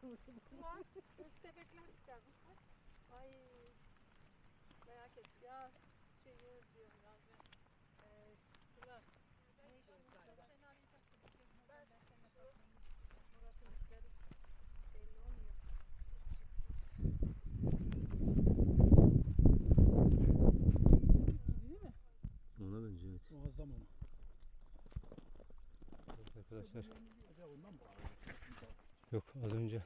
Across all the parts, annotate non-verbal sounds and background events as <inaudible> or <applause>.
Sular, köstebekler çıkarmış. bak. Ay. Merak et. Ya şey Yağız diyorum ya. Ee, Sıla. Ne işin var? Seni arayacaktım. Ben seninle bakmayayım. Murat'ın işleri belli olmuyor. Değil mi? Ona benziyor evet. Muazzam ama. Evet Arkadaşlar Acaba ondan mı bağlı? Yok az önce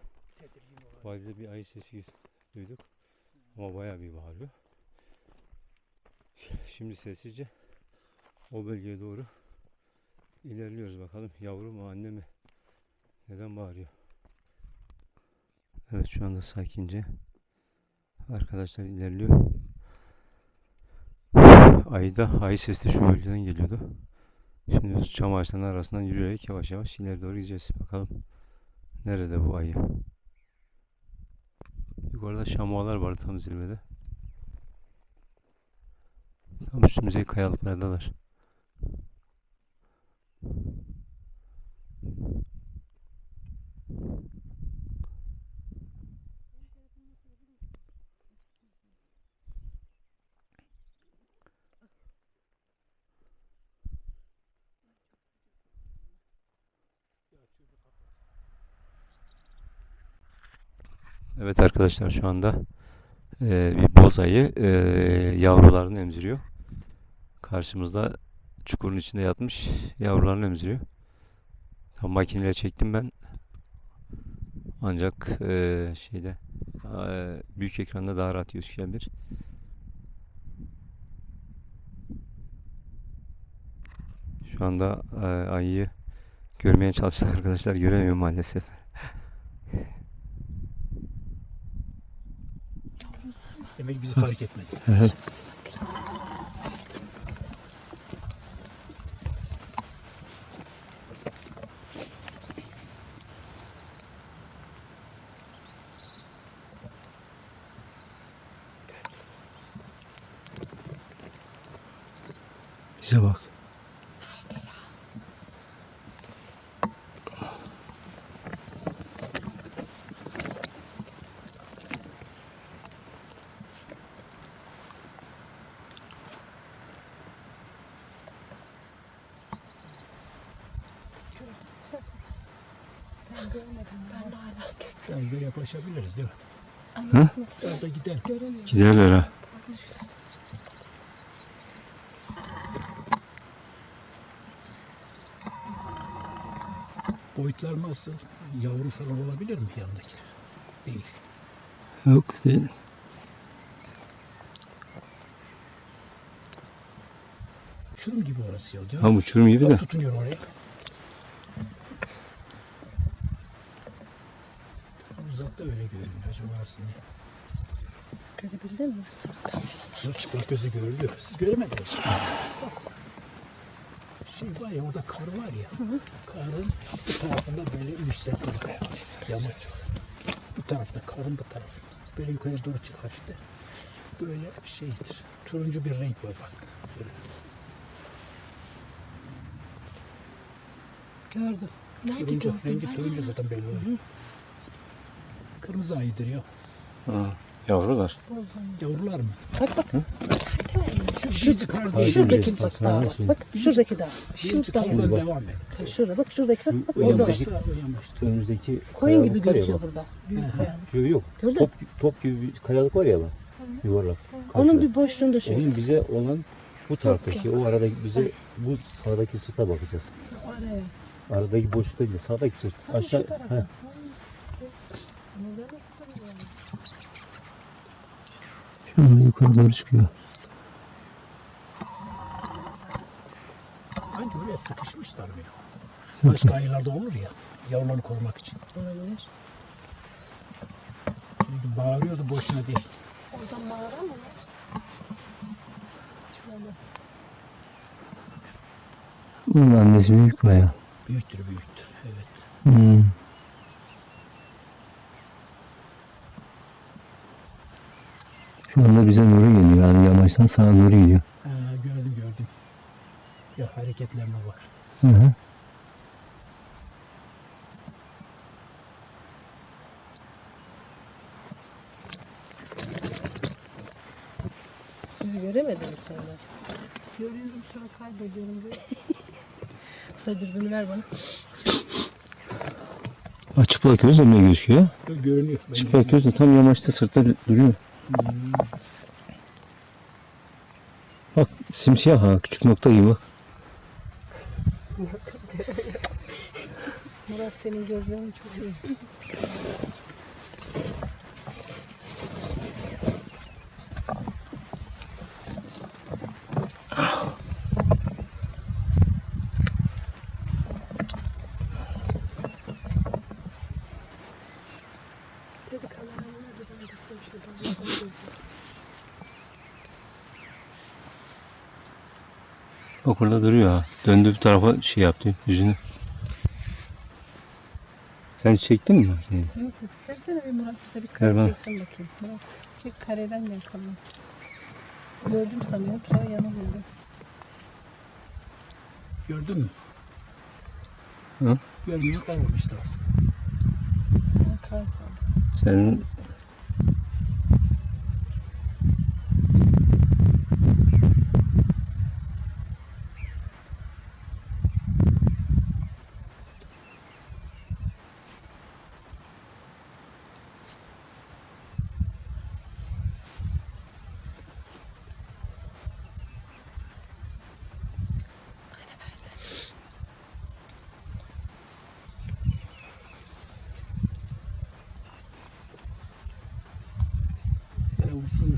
vadide bir ayı sesi duyduk. Ama bayağı bir bağırıyor. Şimdi sessizce o bölgeye doğru ilerliyoruz bakalım. Yavru mu anne mi? Neden bağırıyor? Evet şu anda sakince arkadaşlar ilerliyor. Ayı da ayı sesi de şu bölgeden geliyordu. Şimdi çam ağaçlarının arasından yürüyerek yavaş yavaş ileri doğru gideceğiz. Bakalım nerede bu ayı? Yukarıda şamualar var tam zirvede. Tam üstümüzdeki kayalıklardalar. Evet arkadaşlar şu anda eee, bir boz ayı eee, yavrularını emziriyor. Karşımızda çukurun içinde yatmış yavrularını emziriyor. Tam makineyle çektim ben. Ancak eee, şeyde eee, büyük ekranda daha rahat gözükebilir. Şu anda eee, ayıyı görmeye çalışan arkadaşlar göremiyor maalesef. Demek bizi fark etmedi. <laughs> Bize bak. Ben görmedim. Ben de hala Denize yaklaşabiliriz değil mi? Hı? Orada gidelim. göremiyorum. Giderler ha. Boyutlar nasıl? Yavru falan olabilir mi yanındaki? Değil. Yok değil. Uçurum gibi orası ya. mi? Ha uçurum gibi de. Nasıl tutunuyor oraya? Uzakta öyle görünüyor. Ne? Görebildin mi? Yok çıplak gözü görülüyor. Siz göremediniz. mi? Şey var ya orada kar var ya. Karın bu tarafında böyle var. Yamaç var. Bu tarafta karın bu tarafında. Böyle yukarı doğru çıkar işte. Böyle bir şeydir. Turuncu bir renk var bak. Böyle. Gördüm. Nerede Turuncu, gördün? rengi Ben turuncu zaten belli oluyor. Kırmızı ayıdır ya. Ha, yavrular. Yavrular mı? Bak bak. Şu, şu kar değil. Şuradaki bak, dağ var. Bak şuradaki dağ. Kardan bak. devam et. Şurada bak şuradaki bak. bak O orada var. Önümüzdeki Koyun gibi gözüküyor burada. Yok yok. Top, top gibi bir kayalık var ya bak. Yuvarlak. Onun bir boşluğunda şöyle. Onun bize olan bu taraftaki o arada bize bu sağdaki sırta bakacağız. Aradaki boşlukta değil sağdaki sırt. Aşağı. Burada nasıl duruyor? Şu anda yukarı doğru çıkıyor. Sanki oraya sıkışmışlar mı ya? Başka ayılarda olur ya. Yavrularını korumak için. Olabilir. Çünkü bağırıyordu boşuna değil. Oradan mağara mı var? Bunun annesi büyük baya. Büyüktür büyüktür. Evet. Hmm. Şu anda bize nuru geliyor. Yani yamaçtan sağa nuru gidiyor. Ha, gördüm gördüm. Ya hareketlenme var. Hı hı. Siz göremedin mi? Görüyorum sonra kaybediyorum. <laughs> Kısa dürbünü ver bana. Çıplak gözle mi gözüküyor? Görünüyor. Çıplak gözle tam yamaçta sırtta duruyor. Bak simsiyah ha küçük nokta gibi bak. Murat senin gözlerin çok iyi. Bak orada duruyor ha. Döndü bir tarafa şey yaptı yüzünü. Sen çektin mi? Şey, Yok, versene bir Murat bize bir Ver kare bana. çeksin bakayım. Murat çek kareden de yakalım. Gördüm sanıyorum sonra yanılmadım. Gördün mü? Hı? Görmüyor kalmamıştı artık. Ha, kar tamam.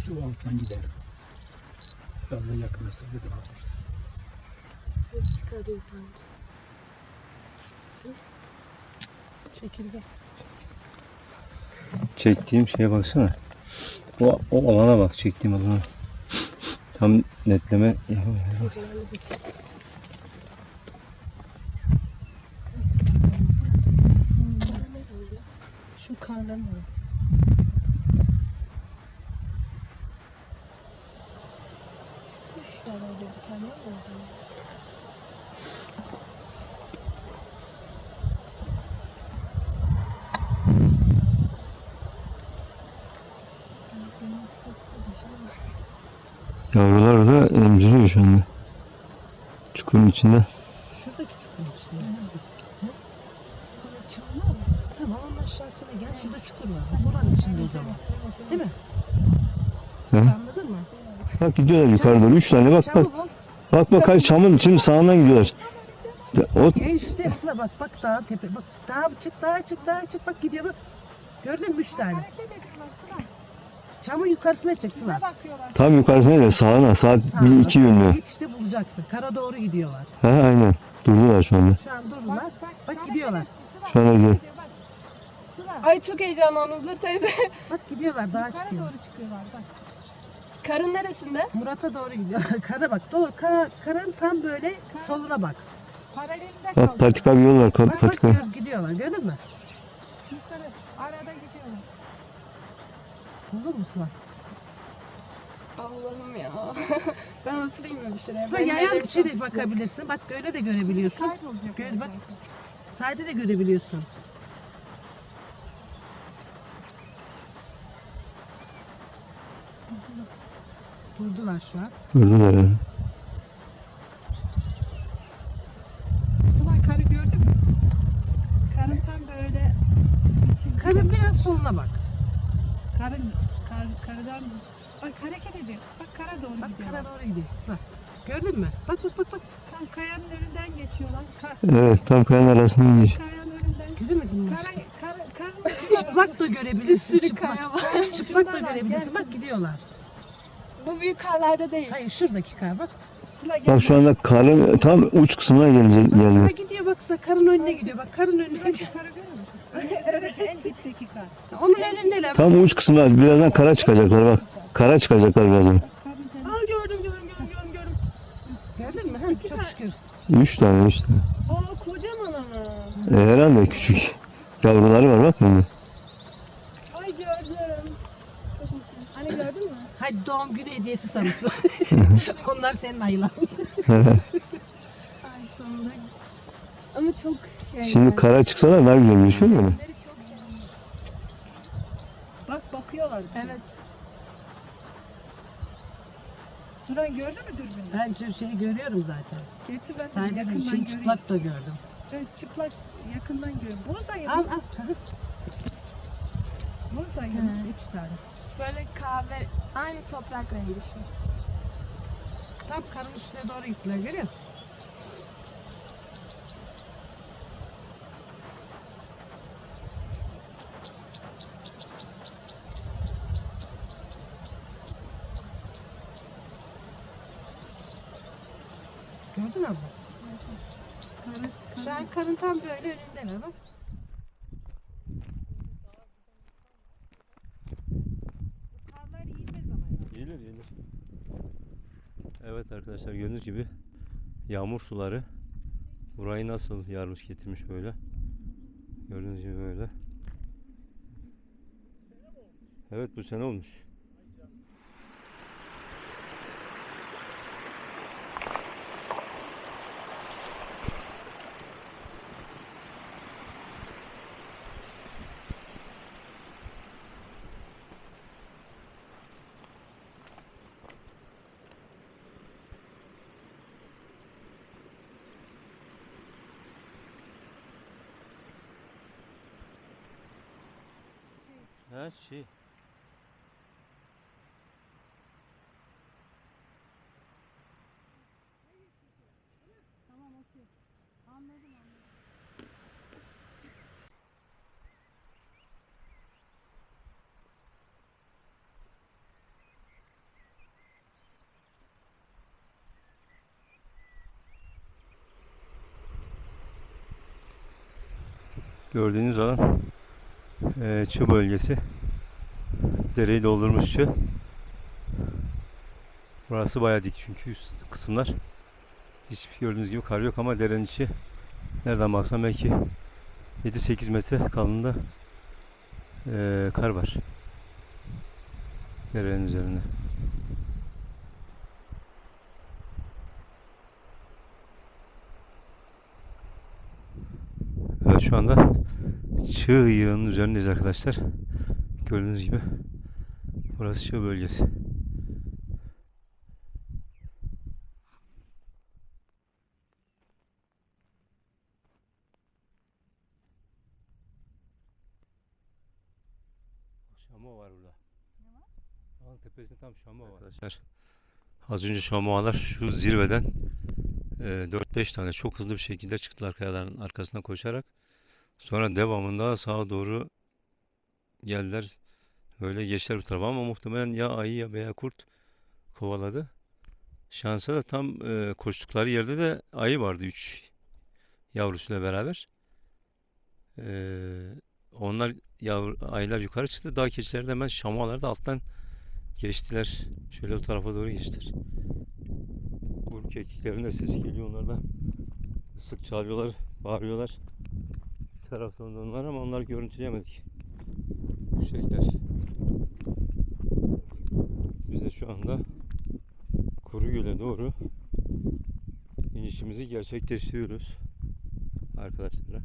Usul alttan gidelim. Biraz da yakın mesafede alırız. Ses çıkarıyor sanki. Çekildi. çektiğim şeye baksana. O, o alana bak çektiğim alana. Tam netleme yapamıyorum. Şu karların arası. Kuş var orada bir tane var mı? Yavrular da emziriyor şu anda. Çukurun içinde. Şuradaki çukurun içinde. Tamam onun aşağısına gel. Şurada çukur var. Buranın içinde o zaman. Değil mi? Hı. Anladın mı? Bak gidiyorlar yukarı doğru. Üç tane bak bak. Bak bak kaç çamın için sağından gidiyorlar. O En üstte Sıla bak bak dağ tepe. Bak dağ çık dağ çık dağ çık bak gidiyor bak. Gördün mü üç tane? Çamın yukarısına çık Sıla. Bize bakıyorlar. tam yukarısına değil sağına. Sağ bir iki yönlü. Git işte bulacaksın. Kara doğru gidiyorlar. Ha aynen. Durdular şu anda. Şu an durdular. bak, Bak gidiyorlar. Sıla, Şu anda gidiyor. gidiyor. Ay çok heyecanlandım teyze. Bak gidiyorlar dağa Yukarı çıkıyor. doğru çıkıyorlar bak. Karın neresinde? Murat'a doğru gidiyorlar. <laughs> Kara bak doğru. Kara, karanın tam böyle soluna bak. Paralelinde Bak patika bir yol var. Bak bak Patika. gör, gidiyorlar gördün mü? Yukarı. Arada gidiyorlar. Buldun mu Sıla? Allah'ım ya. <laughs> ben oturayım mı bir şuraya? Sıla Benim yayan ellerim içeri çok sıkı. bakabilirsin. Bak öyle de görebiliyorsun. Kaybolacak. Gör bak. Sade de görebiliyorsun. Durdular şu an. Durdular. Sıla karı gördün mü? Karın tam böyle bir çizgi. Karın biraz soluna bak. Karın, kar, karıdan Bak hareket ediyor. Bak kara doğru Bak gidiyor. kara doğru gidiyor. Sıla. Gördün mü? Bak bak bak bak. Tam kayanın önünden geçiyorlar. Kar, Evet tam kayanın arasından gidiyor. kayanın önünden. Göremedin mi? Kara, kara, karın Çıplak da <laughs> Bir görebilirsin. sürü Çıplak. kaya var. Çıplak da görebilirsin. Bak gidiyorlar. Bu büyük karlarda değil. Hayır şuradaki kar bak. Sıla. Bak şu anda karın tam uç kısmına gelecek Ha geldi. gidiyor bak Sıla karın önüne gidiyor. Bak karın önüne gidiyor. şu karı görüyor musun? Evet, en dipteki kar. Onun önündeler. Tam uç kısmına birazdan kara çıkacaklar bak. Kara çıkacaklar birazdan. Aa gördüm gördüm gördüm gördüm. gördüm. Gördün mü? Ha, çok şükür. Üç tane üç tane. Aa kocaman ama. E, herhalde küçük. Yavruları var bak şimdi. Ay gördüm. Çok mutluyum. Anne Hadi doğum günü hediyesi sanırsın. <laughs> Onlar senin ayılan. Ay sonunda. Ama çok şey. Şimdi yani. kara çıksalar daha güzel mu? Renkleri çok yani. Bak bakıyorlar. Evet. Duran gördün mü dürbünü? Ben tür şeyi görüyorum zaten. Getir ben Sen yakından şey göreyim. çıplak da gördüm. Ben çıplak yakından görüyorum. Bozayı Al al. Mı? üç tane. Böyle kahve, aynı toprak rengi işte. Tam karın üstüne doğru gittiler görüyor musun? Gördün mü abla? Karı, Şu an karın tam böyle önündeler bak. karlar yiyilmez ama ya. Gelir gelir. Evet arkadaşlar gördüğünüz gibi yağmur suları burayı nasıl yarmış getirmiş böyle. Gördüğünüz gibi böyle. Evet bu sene olmuş. Ha şey. Tamam okey. Anladım anladım. Gördüğünüz alan eee çığ bölgesi. Dereyi doldurmuş çığ. Burası bayağı dik çünkü üst kısımlar. Hiç gördüğünüz gibi kar yok ama derenin içi nereden baksan belki 7-8 metre kalınlığında eee, kar var. Derenin üzerinde. Evet şu anda çığ yığının üzerindeyiz arkadaşlar. Gördüğünüz gibi burası çığ bölgesi. Şamo var burada. Ne var? Dağın tepesinde tam şamo var. Arkadaşlar az önce şamoalar şu zirveden e, 4-5 tane çok hızlı bir şekilde çıktılar kayaların arkasına koşarak. Sonra devamında sağa doğru geldiler. Böyle geçtiler bu tarafa ama muhtemelen ya ayı ya veya kurt kovaladı. Şansa da tam e, koştukları yerde de ayı vardı 3 yavrusuyla beraber. E, onlar yavru, ayılar yukarı çıktı. Dağ keçileri de hemen şamalar da alttan geçtiler. Şöyle o tarafa doğru geçtiler. Bu kekiklerin de sesi geliyor. Onlar da sık çalıyorlar, bağırıyorlar. Da onlar ama onları görüntüleyemedik. Yüksekler. Biz de şu anda Kuru Göl'e doğru inişimizi gerçekleştiriyoruz arkadaşlara.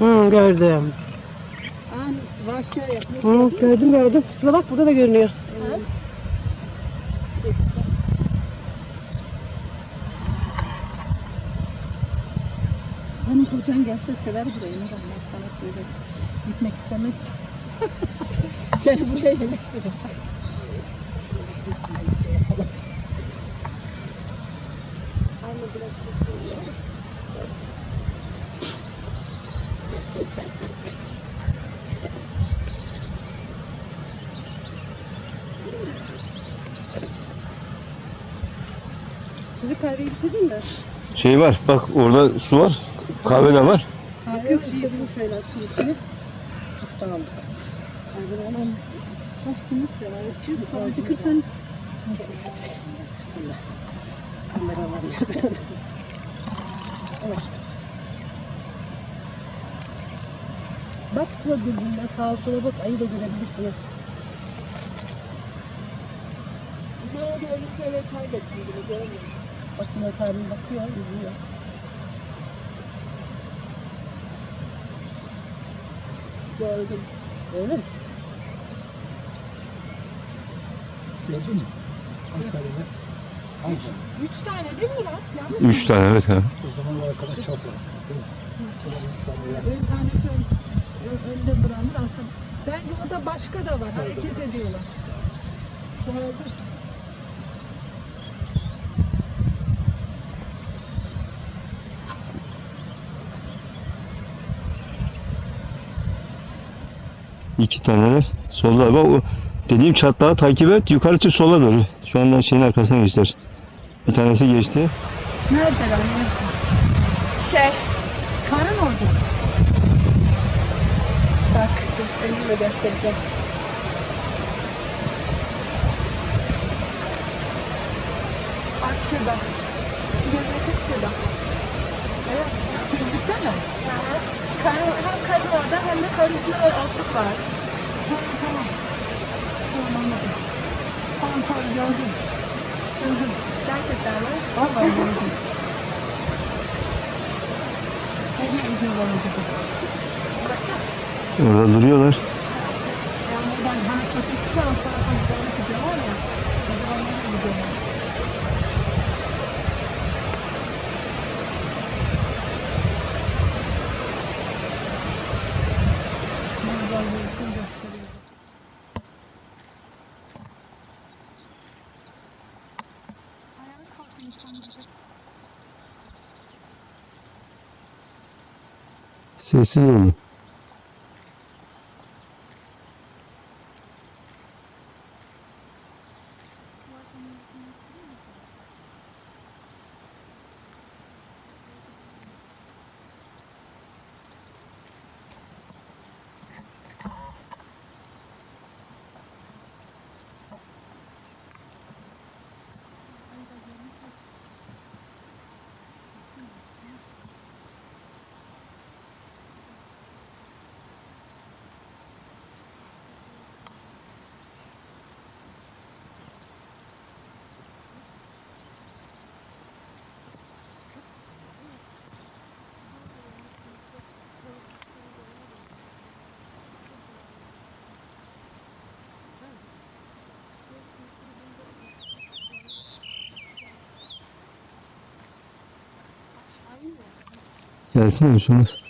Hı gördüm. An vahşa yapıyor. Hı, gördüm gördüm. Sıla bak burada da görünüyor. Senin kocan gelse sever burayı Nurhan ben sana söyleyeyim. Gitmek istemez. <laughs> Seni buraya yerleştirir. Mi? Şey var bak orada su var. Kahve de var. Kahve yok içelim şöyle attım içine. Çok da aldık. Kahve alalım. Bak simit de var. Şu sonucu kırsanız. Sıçtım ben. Kamera var ya. Evet. Bak sıra dürbünden sağa sola bak ayı da görebilirsin. ha. Böyle öyle böyle kaybettim gibi göremiyorum. Bak Murat abim bakıyor, izliyor. Gördüm. Öyle mi? Gördün mü? Aferin. Aç. Üç tane değil mi Murat? Yanlış Üç tane evet ha. O zaman o arkada çok var. Bir tanesi ön, ön- önde duranlar arkada. Bence orada başka da var. Hareket ediyorlar. Doğru. İki taneler. Solda bak o dediğim çatlağı takip et. Yukarı çık sola doğru. Şu anda şeyin arkasına geçtiler. Bir tanesi geçti. Nerede lan? Nerede? Şey, Karın orada. bak dur, elimle göstereceğim. Bak şurada. Gözlük şurada. Evet. Gözlükte mi? Hı hı. Karın, hem karın orada hem de karın üstünde böyle altlık var. Tamam tamam. Tamam anladım. Tamam tamam gördüm. Hı. Gerçekten mi? Vallahi gördüm. Orada duruyorlar. Yani buradan hareket ettikten sonra hani doğru gidiyorlar ya. O zaman nereye gidiyorlar? Manzarayı yakın gösteriyor. Ayağa kalkın insan gibi. Sessiz olun. Gelsin mi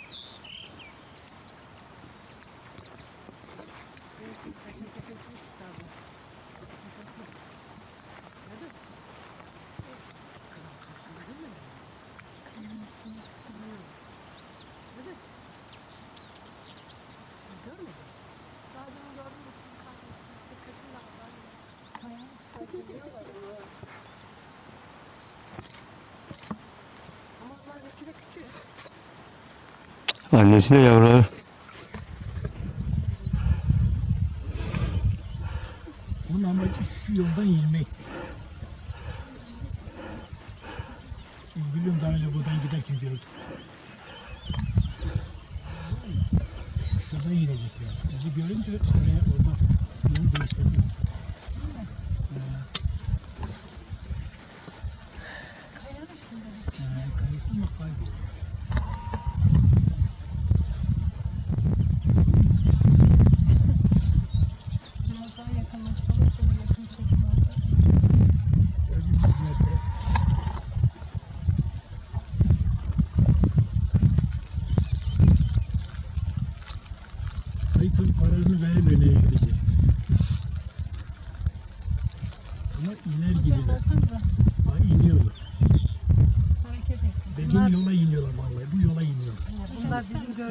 şunlar? Annesiyle yavruları. Onun amacı şu yoldan inmek. Biliyorum daha önce buradan giderken gördüm. Şuradan inecekler. Bizi görünce oraya orada yol değiştirdi. Ee, kayısı mı kayboluyor? Biraz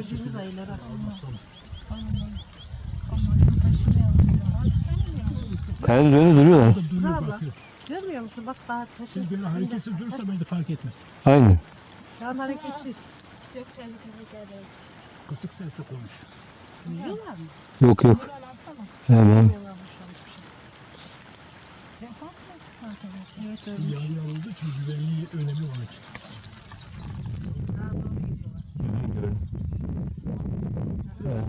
mi ya? Kayada üzerinde duruyorlar. Abla. bakıyor. Görmüyor musun? Bak daha taşı. Siz böyle hareketsiz durursa bence fark etmez. Aynen. Şu an hareketsiz. Yok tehlikeli geldi. Kısık sesle konuş. Biliyorlar mı? Yok yok. Tamam. Şey. Evet Su ölmüş. yarı yarı olduğu için güvenliği önemi onun için. Doğru gidiyorlar. Karar.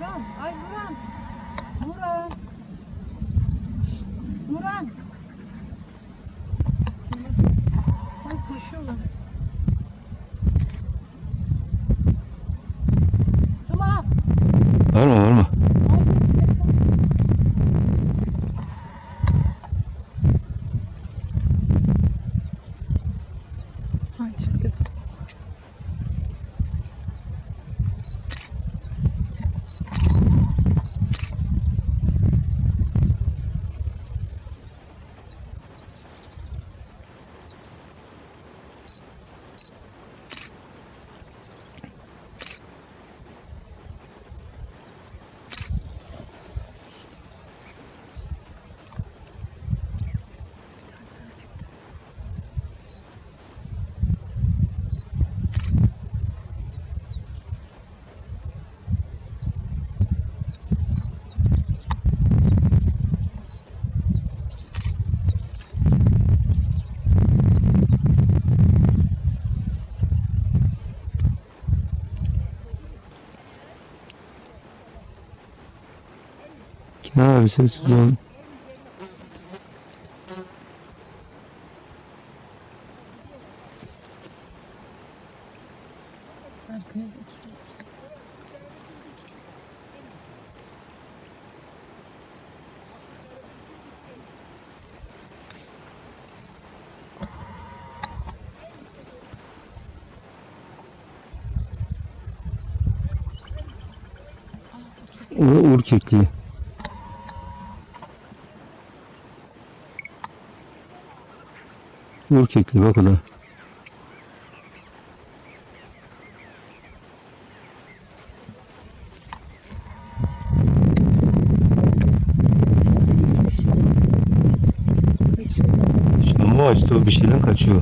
Nuran, ay Nuran. Nuran. Şşt, Nuran. Ay koşuyorlar. Tamam. Var mı var mı? Ay çıktı. Kenan abi sessiz ol. Arkaya geçiyor. Uğur kekliği bak o da. Şamı açtı o bir şeyden kaçıyor.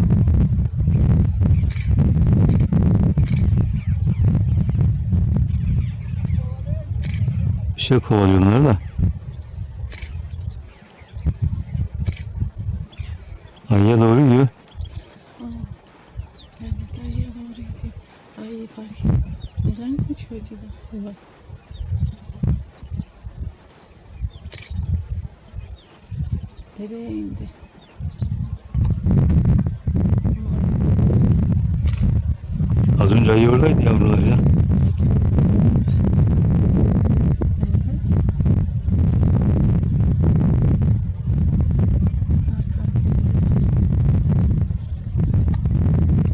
Bir şey kovalıyor onlar da. Ayıya doğru gidiyor. Ayıya doğru gidiyor. Ayı fark. Neden kaçıyor acaba? Nereye indi? Az önce ayı oradaydı yavrularıyla.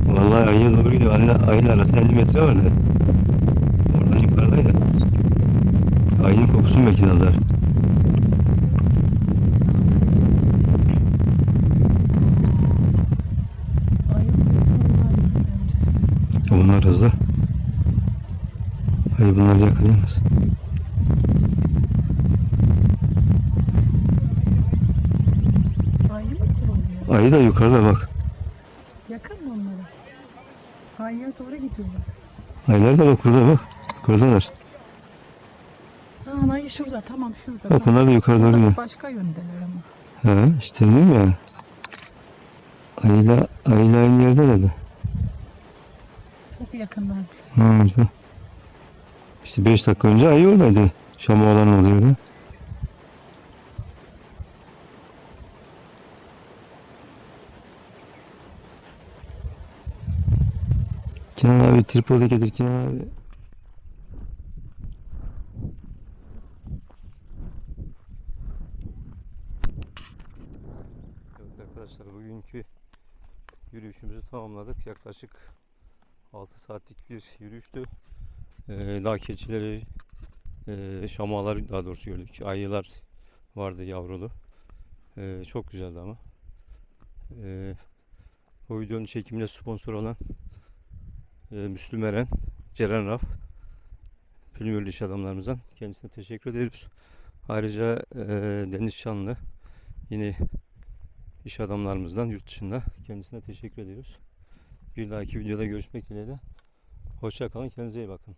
Vallahi ayıya doğru gidiyor. Ayı, ayın arasında 50 metre vardı. Oradan yukarıdaydı. Ayının kokusunu belki aldılar. Bunlar hızlı. Ayı bunları yakalayamaz. Ayı da yukarıda bak. Yakın mı onlara? Ayıya doğru gidiyorlar. Ayılar da bak burada bak. Yukarıdalar. Ha, ayı şurada tamam şurada. Bak onlar da yukarı doğru gidiyor. Başka yöndeler ama. Ha işte diyorum ya. Ayıyla, ayıyla aynı yerde dedi. Çok yakınlar. Ha, işte. İşte 5 dakika önce ayı oradaydı. Şam olan oluyordu. Tripodu getir Kenan abi. Evet arkadaşlar bugünkü yürüyüşümüzü tamamladık. Yaklaşık 6 saatlik bir yürüyüştü. Ee, dağ keçileri, e, şamalar daha doğrusu gördük. Ayılar vardı yavrulu. Ee, çok güzeldi ama. Ee, bu videonun çekimine sponsor olan e, Müslüm Eren, Ceren Raf, Pülmürlü iş adamlarımızdan kendisine teşekkür ediyoruz. Ayrıca e, Deniz Şanlı yine iş adamlarımızdan yurt dışında kendisine teşekkür ediyoruz. Bir dahaki videoda görüşmek dileğiyle. Hoşça kalın. Kendinize iyi bakın.